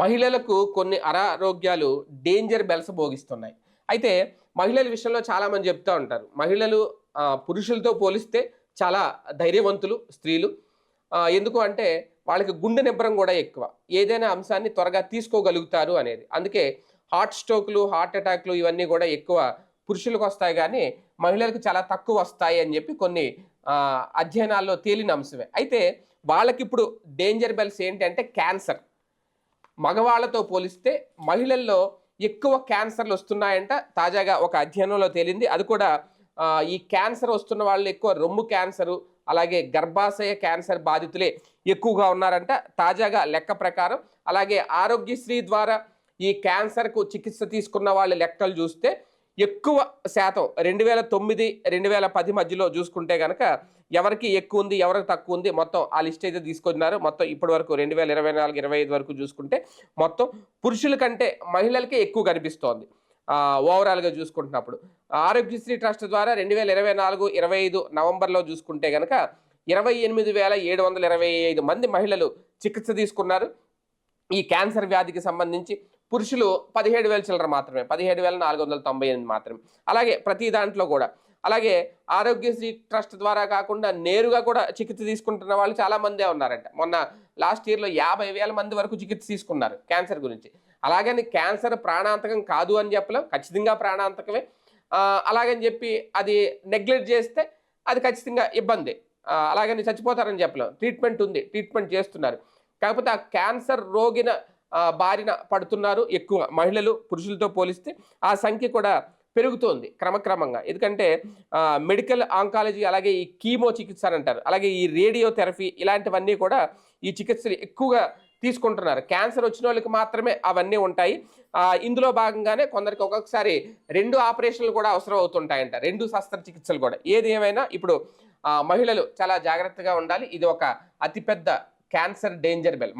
మహిళలకు కొన్ని అనారోగ్యాలు డేంజర్ బెల్స్ భోగిస్తున్నాయి. అయితే మహిళల విషయంలో చాలామంది చెప్తూ ఉంటారు. మహిళలు పురుషులతో పోలిస్తే చాలా ధైర్యవంతులు స్త్రీలు. ఎందుకు అంటే వాళ్ళకి గుండె నిబ్బరం కూడా ఎక్కువ. ఏదైనా అంశాన్ని త్వరగా తీసుకోగలుగుతారు అనేది. అందుకే హార్ట్ స్ట్రోక్లు హార్ట్ అటాక్లు ఇవన్నీ కూడా ఎక్కువ పురుషులకు వస్తాయి కానీ మహిళలకు చాలా తక్కువ వస్తాయి అని చెప్పి కొన్ని అధ్యయనాల్లో తేలిన అంశమే. అయితే వాళ్ళకి ఇప్పుడు డేంజర్ బెల్స్ ఏంటంటే క్యాన్సర్. మగవాళ్ళతో పోలిస్తే మహిళల్లో ఎక్కువ క్యాన్సర్లు వస్తున్నాయంట. తాజాగా ఒక అధ్యయనంలో తేలింది. అది కూడా ఈ క్యాన్సర్ వస్తున్న వాళ్ళు ఎక్కువ రొమ్ము క్యాన్సరు అలాగే గర్భాశయ క్యాన్సర్ బాధితులే ఎక్కువగా ఉన్నారంట. తాజాగా లెక్క ప్రకారం అలాగే ఆరోగ్యశ్రీ ద్వారా ఈ క్యాన్సర్కు చికిత్స తీసుకున్న వాళ్ళ లెక్కలు చూస్తే ఎక్కువ శాతం రెండు వేల తొమ్మిది రెండు వేల పది మధ్యలో చూసుకుంటే కనుక ఎవరికి ఎక్కువ ఉంది ఎవరికి తక్కువ ఉంది మొత్తం ఆ లిస్ట్ అయితే తీసుకున్నారు మొత్తం ఇప్పటి వరకు రెండు వేల ఇరవై నాలుగు ఇరవై ఐదు వరకు చూసుకుంటే మొత్తం పురుషుల కంటే మహిళలకే ఎక్కువ కనిపిస్తోంది. ఓవరాల్గా చూసుకుంటున్నప్పుడు. ఆరోగ్యశ్రీ ట్రస్ట్ ద్వారా రెండు వేల ఇరవై నాలుగు ఇరవై ఐదు నవంబర్లో చూసుకుంటే కనుక ఇరవై ఎనిమిది వేల ఏడు వందల ఇరవై ఐదు మంది మహిళలు చికిత్స తీసుకున్నారు. ఈ క్యాన్సర్ వ్యాధికి సంబంధించి పురుషులు పదిహేడు వేల చిల్లర మాత్రమే పదిహేడు వేల నాలుగు వందల తొంభై ఎనిమిది మాత్రమే. అలాగే ప్రతి దాంట్లో కూడా. అలాగే ఆరోగ్యశ్రీ ట్రస్ట్ ద్వారా కాకుండా నేరుగా కూడా చికిత్స తీసుకుంటున్న వాళ్ళు చాలా మందే ఉన్నారంట. మొన్న లాస్ట్ ఇయర్లో యాభై వేల మంది వరకు చికిత్స తీసుకున్నారు క్యాన్సర్ గురించి. అలాగని క్యాన్సర్ ప్రాణాంతకం కాదు అని చెప్పలేం ఖచ్చితంగా ప్రాణాంతకమే. అలాగని చెప్పి అది నెగ్లెక్ట్ చేస్తే అది ఖచ్చితంగా ఇబ్బంది. అలాగని చచ్చిపోతారని చెప్పలేం. ట్రీట్మెంట్ ఉంది ట్రీట్మెంట్ చేస్తున్నారు. కాకపోతే ఆ క్యాన్సర్ రోగిన బారిన పడుతున్నారు ఎక్కువ. మహిళలు పురుషులతో పోలిస్తే ఆ సంఖ్య కూడా పెరుగుతోంది క్రమక్రమంగా. ఎందుకంటే మెడికల్ ఆంకాలజీ అలాగే ఈ కీమో చికిత్స అని అంటారు. అలాగే ఈ రేడియోథెరపీ ఇలాంటివన్నీ కూడా ఈ చికిత్సలు ఎక్కువగా తీసుకుంటున్నారు. క్యాన్సర్ వచ్చిన వాళ్ళకి మాత్రమే అవన్నీ ఉంటాయి. ఇందులో భాగంగానే కొందరికి ఒక్కొక్కసారి రెండు ఆపరేషన్లు కూడా అవసరం అవుతుంటాయంట. రెండు శస్త్రచికిత్సలు కూడా. ఏది ఏమైనా ఇప్పుడు మహిళలు చాలా జాగ్రత్తగా ఉండాలి. ఇది ఒక అతిపెద్ద క్యాన్సర్ డేంజర్ బెల్.